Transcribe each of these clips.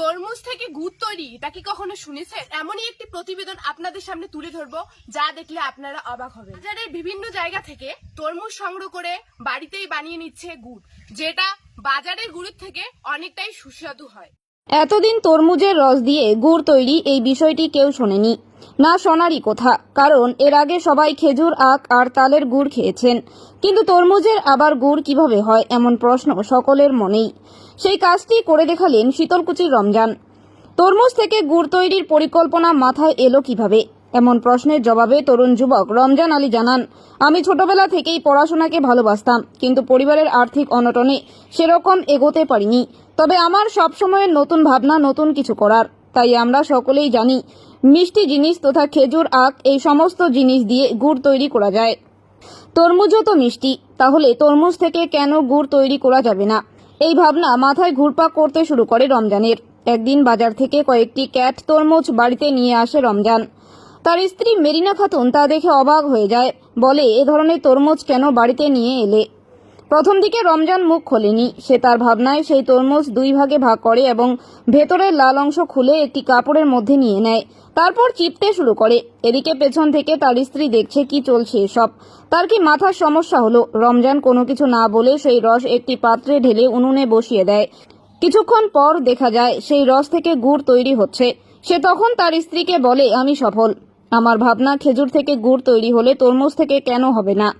তরমুজ থেকে গুড় তৈরি তা কি কখনো শুনেছেন? এমনই একটি প্রতিবেদন আপনাদের সামনে তুলে ধরবো, যা দেখলে আপনারা অবাক হবেন। বাজারের বিভিন্ন জায়গা থেকে তরমুজ সংগ্রহ করে বাড়িতেই বানিয়ে নিচ্ছে গুড়, যেটা বাজারের গুড়ের থেকে অনেকটাই সুস্বাদু হয়। এতদিন তরমুজের রস দিয়ে গুড় তৈরি এই বিষয়টি কেউ শোনেনি। না শোনারই কথা, কারণ এর আগে সবাই খেজুর, আখ আর তালের গুড় খেয়েছেন। কিন্তু তরমুজের আবার গুড় কীভাবে হয় এমন প্রশ্ন সকলের মনেই। সেই কাজটি করে দেখালেন শীতলকুচির রমজান। তরমুজ থেকে গুড় তৈরির পরিকল্পনা মাথায় এলো কীভাবে? এমন প্রশ্নের জবাবে তরুণ যুবক রমজান আলী জানান, আমি ছোটবেলা থেকেই পড়াশোনাকে ভালোবাসতাম, কিন্তু পরিবারের আর্থিক অনটনে সেরকম এগোতে পারিনি। তবে আমার সবসময়ের নতুন ভাবনা নতুন কিছু করার। তাই আমরা সকলেই জানি মিষ্টি জিনিস তথা খেজুর, আখ, এই সমস্ত জিনিস দিয়ে গুড় তৈরি করা যায়। তরমুজও তো মিষ্টি, তাহলে তরমুজ থেকে কেন গুড় তৈরি করা যাবে না? এই ভাবনা মাথায় ঘুরপাক করতে শুরু করে রমজানের। একদিন বাজার থেকে কয়েকটি ক্যাট তরমুজ বাড়িতে নিয়ে আসে রমজান। তার স্ত্রী মেরিনা খাতুন তা দেখে অবাক হয়ে যায়, বলে, এ ধরনের তরমুজ কেন বাড়িতে নিয়ে এলে? প্রথম দিকে রমজান মুখ খোলেনি। সে তার ভাবনায় সেই তরমুজ দুই ভাগে ভাগ করে এবং ভেতরের লাল অংশ খুলে একটি কাপড়ের মধ্যে নিয়ে নেয়। তারপর চিপতে শুরু করে। এদিকে পেছন থেকে তার স্ত্রী দেখছে কি চলছে এসব। তার কি মাথার সমস্যা হলো? রমজান কোনো কিছু না বলে সেই রস একটি পাত্রে ঢেলে উনুনে বসিয়ে দেয়। কিছুক্ষণ পর দেখা যায়, সেই রস থেকে গুড় তৈরি হচ্ছে। সে তখন তার স্ত্রীকে বলে, আমি সফল। আমার ভাবনা খেজুর থেকে গুড় তৈরি হলে তরমুজ থেকে কেন হবে না?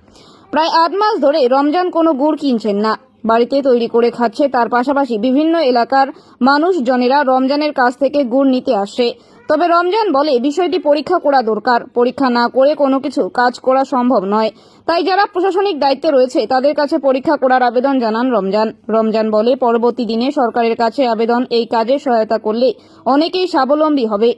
প্রায় আট মাস ধরে রমজান কোনো গুড় কিনছেন না। বাড়িতে তৈরি করে খাচ্ছে তার পাশাপাশি বিভিন্ন এলাকার মানুষজনেরা রমজানের কাছ থেকে গুড় নিতে আসে। তবে রমজান বলে বিষয়টি পরীক্ষা করা দরকার। পরীক্ষা না করে কোনো কিছু কাজ করা সম্ভব নয়। তাই যারা প্রশাসনিক দায়িত্বে রয়েছে, তাদের কাছে পরীক্ষা করার আবেদন জানান রমজান। রমজান বলে পরবর্তী দিনে সরকারের কাছে আবেদন এই কাজে সহায়তা করলে অনেকেই স্বাবলম্বী হবে।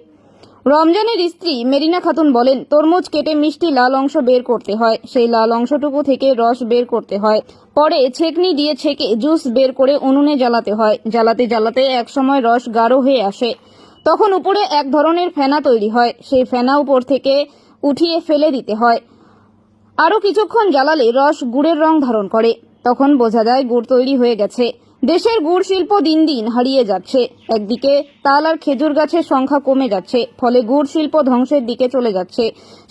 রমজানের স্ত্রী মেরিনা খাতুন বলেন, তরমুজ কেটে মিষ্টি লাল অংশ বের করতে হয়। সেই লাল অংশটুকু থেকে রস বের করতে হয়। পরে ছেকনি দিয়ে ছেঁকে জুস বের করে উনুনে জ্বালাতে হয়। জ্বালাতে জ্বালাতে একসময় রস গাঢ় হয়ে আসে। তখন উপরে এক ধরনের ফেনা তৈরি হয়। সেই ফেনা উপর থেকে উঠিয়ে ফেলে দিতে হয়। আরও কিছুক্ষণ জ্বালালে রস গুড়ের রং ধারণ করে। তখন বোঝা যায় গুড় তৈরি হয়ে গেছে। দেশের গুড় শিল্প দিন দিন হারিয়ে যাচ্ছে। একদিকে তাল আর খেজুর গাছের সংখ্যা কমে যাচ্ছে, ফলে গুড় শিল্প ধ্বংসের দিকে চলে যাচ্ছে।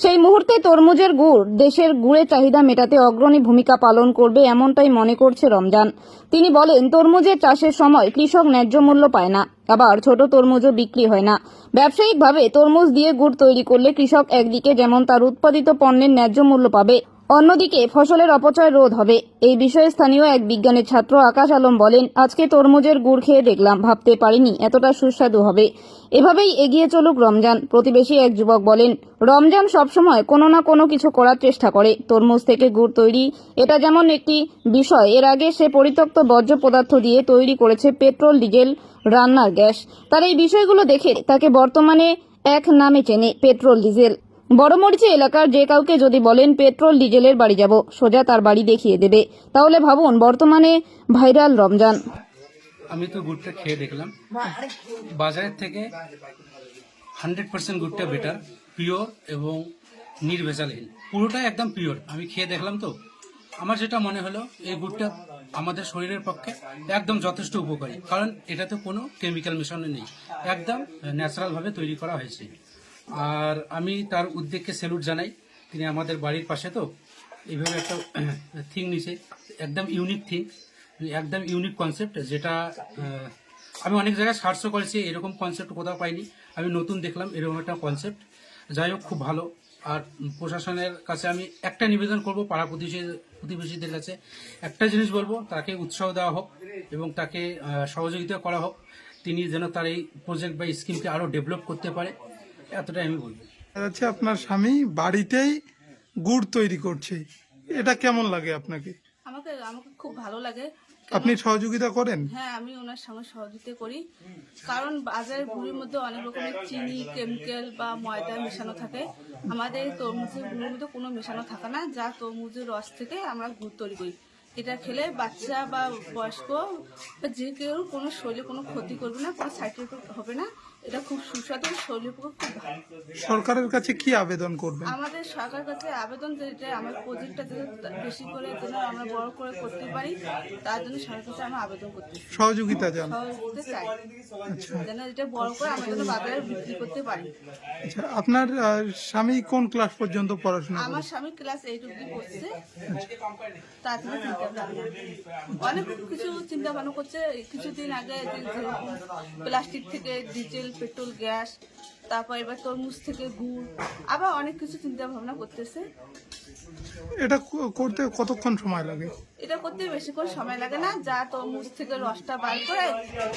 সেই মুহূর্তে তরমুজের গুড় দেশের গুড়ের চাহিদা মেটাতে অগ্রণী ভূমিকা পালন করবে এমনটাই মনে করছে রমজান। তিনি বলেন, তরমুজের চাষের সময় কৃষক ন্যায্য মূল্য পায় না, আবার ছোট তরমুজও বিক্রি হয় না। ব্যবসায়িকভাবে তরমুজ দিয়ে গুড় তৈরি করলে কৃষক একদিকে যেমন তার উৎপাদিত পণ্যের ন্যায্য মূল্য পাবে অন্যদিকে ফসলের অপচয় রোধ হবে। এই বিষয়ে স্থানীয় এক বিজ্ঞানের ছাত্র আকাশ আলম বলেন, আজকে তরমুজের গুড় খেয়ে দেখলাম, ভাবতে পারিনি এতটা সুস্বাদু হবে। এভাবেই এগিয়ে চলুক রমজান, প্রতিবেশী এক যুবক বলেন, রমজান সবসময় কোনো না কোনো কিছু করার চেষ্টা করে। তরমুজ থেকে গুড় তৈরি, এটা যেমন একটি বিষয়, এর আগে সে পরিত্যক্ত বর্জ্য পদার্থ দিয়ে তৈরি করেছে পেট্রোল, ডিজেল, রান্নার গ্যাস। তার এই বিষয়গুলো দেখে তাকে বর্তমানে এক নামে চেনে পেট্রোল, ডিজেল। বড়মরিচি এলাকার যে কাউকে যদি বলেন পেট্রোল, ডিজেলের বাড়ি যাব, সোজা তার বাড়ি দেখিয়ে দেবে। তাহলে ভাবুন, বর্তমানে ভাইরাল রমজান। আমি তো গুড়টা খেয়ে দেখলাম। বাজারের থেকে হান্ড্রেড পার্সেন্ট গুড়টা বেটার পিওর এবং নির্ভেজালহীন। পুরোটাই একদম পিওর আমি খেয়ে দেখলাম তো। আমার যেটা মনে হলো, এই গুড়টা আমাদের শরীরের পক্ষে একদম যথেষ্ট উপকারী। কারণ এটাতে কোনো কেমিক্যাল মেশানো নেই। একদম ন্যাচারালভাবে তৈরি করা হয়েছে। আর আমি তার উদ্যোগকে স্যালুট জানাই। তিনি আমাদের বাড়ির পাশে তো, এইভাবে একটা থিং নিছে, একদম ইউনিক থিং একদম ইউনিক কনসেপ্ট যেটা আমি অনেক জায়গায় সার্চও করেছি, এরকম কনসেপ্ট কোথাও পাইনি। আমি নতুন দেখলাম, এরকম একটা কনসেপ্ট যাই হোক, খুব ভালো। আর প্রশাসনের কাছে আমি একটা নিবেদন করব, পাড়া প্রতিবেশী, প্রতিবেশীদের কাছে। একটা জিনিস বলব, তাকে উৎসাহ দেওয়া হোক এবং তাকে সহযোগিতা করা হোক। তিনি যেন তার এই প্রজেক্ট বা স্কিমকে আরও ডেভেলপ করতে পারে। এতটাই আমি বলব। হচ্ছে আপনার স্বামী বাড়িতেই গুড় তৈরি করছে। এটা কেমন লাগে আপনাকে? আমাকে আমাকে খুব ভালো লাগে। আপনি সহযোগিতা করেন? হ্যাঁ আমি ওনার সঙ্গে সহযোগিতা করি। কারণ বাজারের গুড়ির মধ্যে অনেক রকমের চিনি কেমিক্যাল বা ময়দা মেশানো থাকে। আমাদের এই তরমুজের গুড়ির মধ্যে কোনো মেশানো থাকে না যা তরমুজের রস থেকে আমরা গুড় তৈরি করি। এটা খেলে বাচ্চা বা বয়স্ক বা যে কেউ কোনো শরীরে কোনো ক্ষতি করবে না কোনো সাইড এফেক্ট হবে না। এটা খুব সুস্বাদু শরীরের পক্ষে খুব ভালো। সরকারের কাছে কি আবেদন করবেন? আমাদের সরকার কাছে আবেদন যে এটা আমার প্রজেক্টটা যেন বেশি করে যেন আমরা বড় করে করতে পারি তার জন্য সরকার কাছে আমরা আবেদন করতে সহযোগিতা জান সহযোগিতা চাই। আচ্ছা। যেন এটা বড় করে আমরা যেন বাজারে বিক্রি করতে পারি। আচ্ছা আপনার আহ, স্বামী কোন ক্লাস পর্যন্ত পড়াশোনা আমার স্বামী ক্লাস এইট অব্দি পড়ছে। তার চিন্তা ভাবনা অনেক কিছু চিন্তা ভাবনা করছে। এই কিছুদিন আগে যে যেরকম প্লাস্টিক থেকে ডিজেল পেট্রোল গ্যাস তারপর এবার তরমুজ থেকে গুড় আবার অনেক কিছু চিন্তা ভাবনা করতেছে। এটা করতে কতক্ষণ সময় লাগে? এটা করতে বেশিক্ষণ সময় লাগে না যা তরমুজ থেকে রসটা বার করে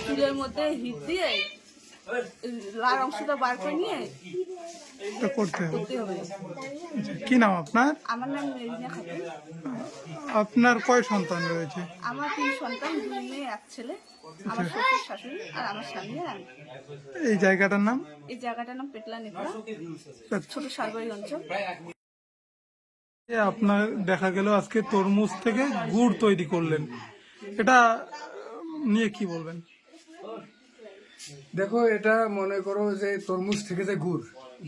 চুলের মধ্যে হিট দিয়ে লাল অংশটা বার করে নিয়ে করতে হবে। করতে হবে। আচ্ছা, কি নাম আপনার? আমার নাম মেরিনা খাতুন। আপনার কয় সন্তান রয়েছে? আমার তিন সন্তান দুই মেয়ে এক ছেলে আমার শ্বশুর শাশুড়ি আর আমার স্বামী আর আমি। এই জায়গাটার নাম? এই জায়গাটার নাম পেটলা নেপড়া ছোট সারবাড়ি অঞ্চল। আপনার দেখা গেল আজকে তরমুজ থেকে গুড় তৈরি করলেন। এটা নিয়ে কি বলবেন? দেখো, এটা মনে করো যে তরমুজ থেকে যে গুড়,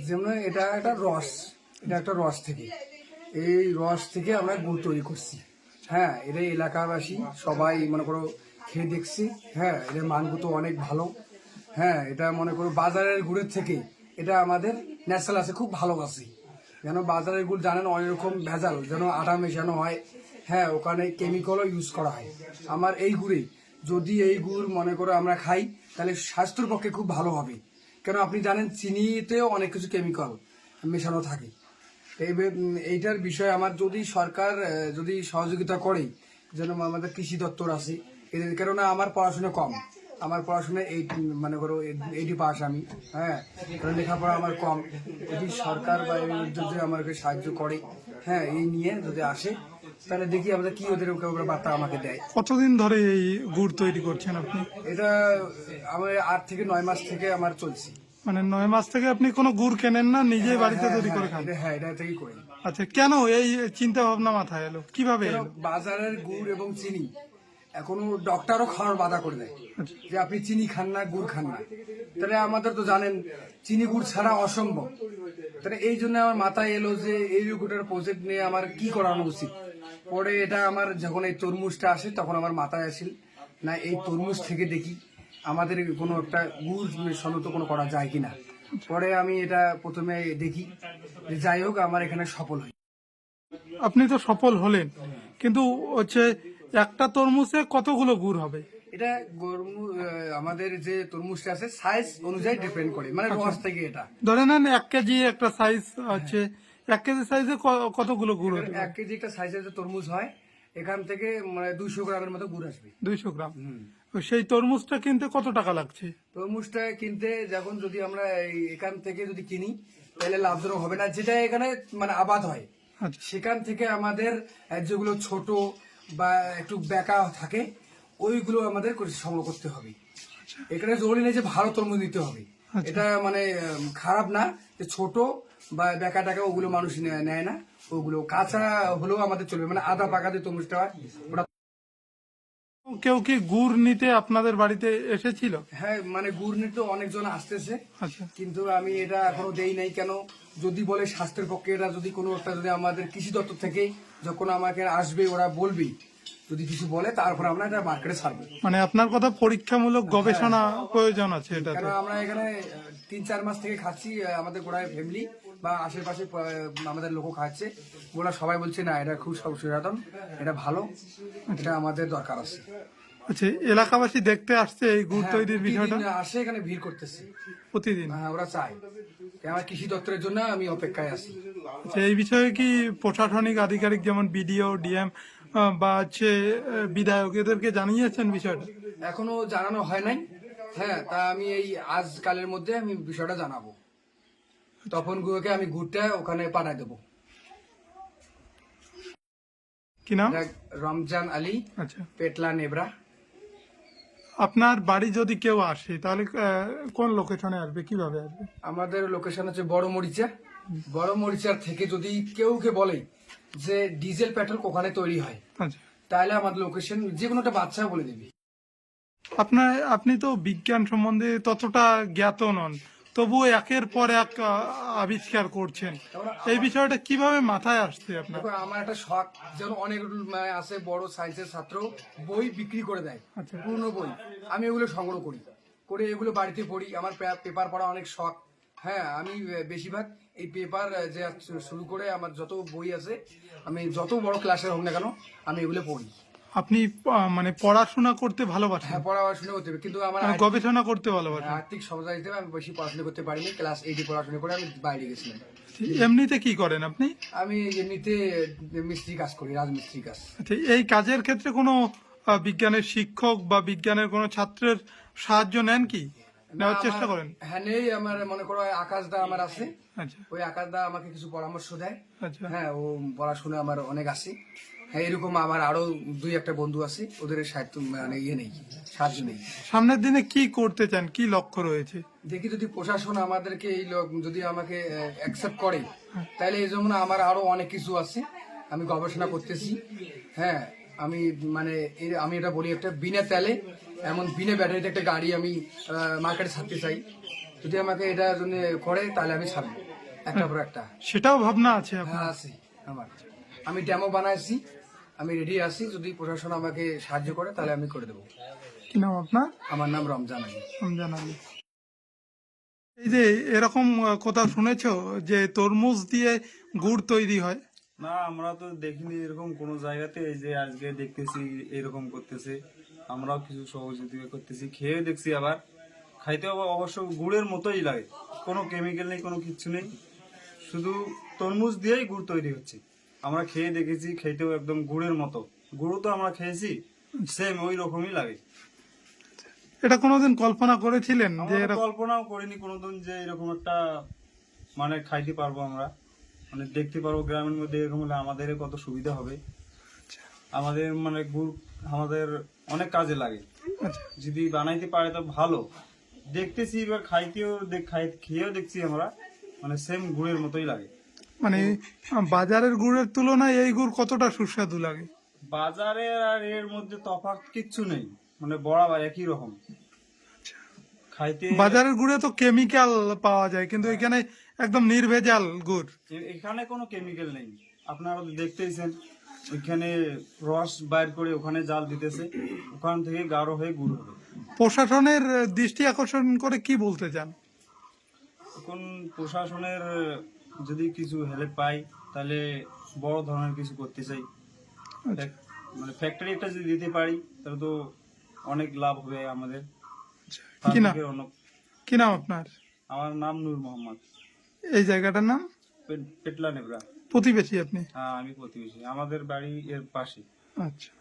যেমন এটা একটা রস, এটা একটা রস থেকে। এই রস থেকে আমরা গুড় তৈরি করছি। হ্যাঁ এটা এলাকাবাসী সবাই মনে করো খেয়ে দেখছি। হ্যাঁ এটার মানগুলো তো অনেক ভালো। হ্যাঁ এটা মনে করো বাজারের গুড়ের থেকে এটা আমাদের ন্যাচারাল আছে, খুব ভালো আছে। যেন বাজারের গুড় জানেন অনেক রকম ভেজাল, যেন আটা মেশানো হয়। হ্যাঁ ওখানে কেমিক্যালও ইউজ করা হয়। আমার এই গুড়ে যদি এই গুড় মনে করো আমরা খাই, তাহলে স্বাস্থ্যের পক্ষে খুব ভালো হবে। কেন আপনি জানেন, চিনিতেও অনেক কিছু কেমিক্যাল মেশানো থাকে। এই এইটার বিষয়ে আমার যদি সরকার যদি সহযোগিতা করে, যেন আমাদের কৃষি দপ্তর আছে, এদের, কেননা আমার পড়াশোনা কম। আমার পড়াশোনা এইট মানে করো এইটি পাস আমি হ্যাঁ? লেখাপড়া আমার কম। যদি সরকার বা এই যদি আমাকে সাহায্য করে হ্যাঁ এই নিয়ে যদি আসে তাহলে দেখি আমাদের কি ওদের বার্তা আমাকে দেয়। কতদিন ধরে এই গুড় তৈরি করছেন আপনি? এটা আমার আট থেকে নয় মাস থেকে আমার চলছে। মানে নয় মাস থেকে আপনি কোনো গুড় কেনেন না নিজেই বাড়িতে হ্যাঁ, তৈরি করে হ্যাঁ, খান? হ্যাঁ এটা থেকেই করি। আচ্ছা কেন এই চিন্তা ভাবনা মাথায় এলো? কীভাবে বাজারের গুড় এবং চিনি এখনও ডক্টরও খাওয়ার বাধা করে দেয় যে আপনি চিনি খান না গুড় খান না। তাহলে আমাদের তো জানেন চিনি গুড় ছাড়া অসম্ভব। তাহলে এই জন্য আমার মাথায় এলো যে এই গুড়ের প্রজেক্ট নিয়ে আমার কি করানো উচিত? পরে এটা আমার যখন এই তরমুজটা আসে তখন আমার মাথায় আসিল না এই তরমুজ থেকে দেখি আমাদের কোনো একটা গুড় সনত কোনো করা যায় কিনা। পরে আমি এটা প্রথমে দেখি যাই হোক আমার এখানে সফল হয় আপনি তো সফল হলেন কিন্তু হচ্ছে একটা তরমুজে কতগুলো গুড় হবে? এটা আমাদের যে তরমুজটা আছে সাইজ অনুযায়ী ডিপেন্ড করে মানে রস থেকে এটা। ধরে নেন এক কেজি একটা সাইজ হচ্ছে এক কেজি সাইজে কতগুলো গুড় হবে এক কেজি একটা সাইজের যে তরমুজ হয় এখান থেকে মানে দুইশো গ্রামের মতো গুড় আসবে। দুইশো গ্রাম। সেই তরমুজটা কিনতে কত টাকা লাগছে? তরমুজটা কিনতে যখন যদি আমরা এখান থেকে যদি কিনি তাহলে লাভজনক হবে না। যেটা এখানে মানে আবাদ হয় আচ্ছা। সেখান থেকে আমাদের যেগুলো ছোট বা একটু বেকা থাকে ওইগুলো আমাদের সংগ্রহ করতে হবে। এখানে জরুরি নেই যে ভালো তরমুজ নিতে হবে। এটা মানে খারাপ না যে ছোট বা বেকা টাকা ওগুলো মানুষ নেয় না ওগুলো। কাঁচা হলেও আমাদের চলবে মানে আদা পাকা যে তরমুজটা হয় ওটা কেউ কি গুড় নিতে আপনাদের বাড়িতে এসেছিল? হ্যাঁ মানে গুড় নিয়ে তো অনেকজন আসতেছে আচ্ছা। কিন্তু আমি এটা এখনও দেই নাই কেন? যদি বলে স্বাস্থ্যের পক্ষে এটা যদি কোনো একটা যদি আমাদের কৃষি দপ্তর থেকে যখন আমাকে আসবে ওরা বলবে। যদি কিছু বলে তারপর আমরা এটা মার্কেটে ছাড়বো। মানে আপনার কথা পরীক্ষামূলক গবেষণা প্রয়োজন আছে এটা আমরা এখানে তিন চার মাস থেকে খাচ্ছি আমাদের গোড়ায় ফ্যামিলি বা আশেপাশে আমাদের লোক খাচ্ছে। ওরা সবাই বলছে না এটা খুব সচেতন এটা ভালো এটা আমাদের দরকার আছে। আচ্ছা এলাকাবাসী দেখতে আসছে এই গুড় হ্যাঁ, তৈরির বিষয়টা? আসে এখানে ভিড় করতেছে। প্রতিদিন? হ্যাঁ ওরা চায়। আমার কৃষি দপ্তরের জন্য আমি অপেক্ষায় আছি। আচ্ছা এই বিষয়ে কি প্রশাসনিক আধিকারিক যেমন বিডিও ডিএম বা হচ্ছে বিধায়ক এদেরকে জানিয়েছেন বিষয়টা? এখনও জানানো হয় নাই। হ্যাঁ তা আমি এই আজকালের মধ্যে আমি বিষয়টা জানাব। তখন গুলোকে আমি ঘুরতে ওখানে পাঠাই দেবো। কি নাম? রমজান আলী আচ্ছা। পেটলা নেবরা। আপনার বাড়ি যদি কেউ আসে তাহলে কোন লোকেশনে আসবে? কীভাবে আসবে? আমাদের লোকেশন হচ্ছে বড় মরিচা। বড় মরিচার থেকে যদি কেউ কে বলে যে ডিজেল পেট্রোল ওখানে তৈরি হয় আচ্ছা। তাহলে আমাদের লোকেশন যে কোনো একটা বাচ্চা বলে দেবে। আপনার আপনি তো বিজ্ঞান সম্বন্ধে ততটা জ্ঞাত নন। তবুও একের পর এক আবিষ্কার করছেন। এই বিষয়টা কীভাবে মাথায় আসছে আপনার? আমার একটা শখ যেন অনেক মানে আছে বড় সায়েন্সের ছাত্র বই বিক্রি করে দেয় আচ্ছা। পুরনো বই। আমি এগুলো সংগ্রহ করি। করে এগুলো বাড়িতে পড়ি। আমার পেপার পড়া অনেক শখ। হ্যাঁ আমি বেশিরভাগ এই পেপার যে শুরু করে আমার যত বই আছে আমি যত বড় ক্লাসের হোক না কেন আমি এগুলো পড়ি। আপনি মানে পড়াশোনা করতে ভালোবাসেন? হ্যাঁ পড়াশোনা করতে হবে। কিন্তু আমার মানে গবেষণা করতে ভালোবাসেন? আর্থিক সমস্যা হিসেবে আমি বেশি পড়াশোনা করতে পারিনি। ক্লাস এইটে পড়াশোনা করে আমি বাইরে গেছিলাম। এমনিতে কি করেন আপনি? আমি এমনিতে মিস্ত্রি কাজ করি রাজমিস্ত্রি কাজ। আচ্ছা এই কাজের ক্ষেত্রে কোনো বিজ্ঞানের শিক্ষক বা বিজ্ঞানের কোনো ছাত্রের সাহায্য নেন কি? নেওয়ার চেষ্টা করেন? হ্যাঁ নেই আমার মনে করো আকাশ দা আমার আছে। আচ্ছা। ওই আকাশ দা আমাকে কিছু পরামর্শ দেয়। আচ্ছা। হ্যাঁ ও পড়াশোনা আমার অনেক আছে। হ্যাঁ এরকম আমার আরও দুই একটা বন্ধু আছে ওদের সাহিত্য মানে ইয়ে নেই সাহায্য নেই। সামনের দিনে কি করতে চান? কি লক্ষ্য রয়েছে? দেখি যদি প্রশাসন আমাদেরকে এই লোক যদি আমাকে অ্যাকসেপ্ট করে তাহলে এই জন্য আমার আরও অনেক কিছু আছে আমি গবেষণা করতেছি। হ্যাঁ আমি মানে এর- আমি এটা বলি একটা বিনা তেলে এমন বিনা ব্যাটারিতে একটা গাড়ি আমি মার্কেটে ছাড়তে চাই। যদি আমাকে এটা জন্য করে তাহলে আমি ছাড়বো। একটা পর একটা। সেটাও ভাবনা আছে আপনার? হ্যাঁ আছে আমার। আমি ডেমো বানাইছি আমি রেডি আছি যদি প্রশাসন আমাকে সাহায্য করে তাহলে আমি করে দেবো। কি নাম আপনার? আমার নাম রমজান আলী। রমজান আলী। এই যে এরকম কথা শুনেছ যে তরমুজ দিয়ে গুড় তৈরি হয়? না আমরা তো দেখিনি এরকম কোনো জায়গাতে এই যে আজকে দেখতেছি এরকম করতেছে। আমরাও কিছু সহযোগিতা করতেছি খেয়ে দেখছি আবার। খাইতে অব- অবশ্য গুড়ের মতোই লাগে। কোনো কেমিক্যাল নেই কোনো কিচ্ছু নেই। শুধু তরমুজ দিয়েই গুড় তৈরি হচ্ছে। আমরা খেয়ে দেখেছি খেতেও একদম গুড়ের মতো। গুড়ও তো আমরা খেয়েছি সেম ওই রকমই লাগে। এটা কোনোদিন কল্পনা করেছিলেন যে কল্পনাও করিনি কোনোদিন যে এরকম একটা মানে খাইতে পারব আমরা। মানে দেখতে পারব গ্রামের মধ্যে এরকম হলে আমাদের কত সুবিধা হবে। আমাদের মানে গুড় আমাদের অনেক কাজে লাগে। আচ্ছা। যদি বানাইতে পারে তো ভালো। দেখতেছি এবার খাইতেও খেয়েও দেখছি আমরা মানে সেম গুড়ের মতোই লাগে। মানে বাজারের গুড়ের তুলনায় এই গুড় কতটা সুস্বাদু লাগে? বাজারে আর এর মধ্যে তফাৎ কিচ্ছু নেই। মানে বরাবর একই রকম। খাইতে বাজারের গুড়ে তো কেমিক্যাল পাওয়া যায় কিন্তু এখানে একদম নির্ভেজাল গুড়। এখানে কোনো কেমিক্যাল নেই। আপনারা তো দেখতেইছেন ওইখানে রস বাইর করে ওখানে জাল দিতেছে। ওখান থেকে গাঢ় হয়ে গুড় হবে। প্রশাসনের দৃষ্টি আকর্ষণ করে কি বলতে চান? এখন প্রশাসনের যদি কিছু হেল্প পাই তাহলে বড় ধরনের কিছু করতে চাই। আচ্ছা। মানে ফ্যাক্টরি একটা যদি দিতে পারি তাহলে তো অনেক লাভ হবে আমাদের। কি নাম কি নাম আপনার? আমার নাম নূর মোহাম্মদ। এই জায়গাটার নাম? পেটলা নেবরা প্রতিবেশী আপনি? হ্যাঁ আমি প্রতিবেশী। আমাদের বাড়ি এর পাশে। আচ্ছা।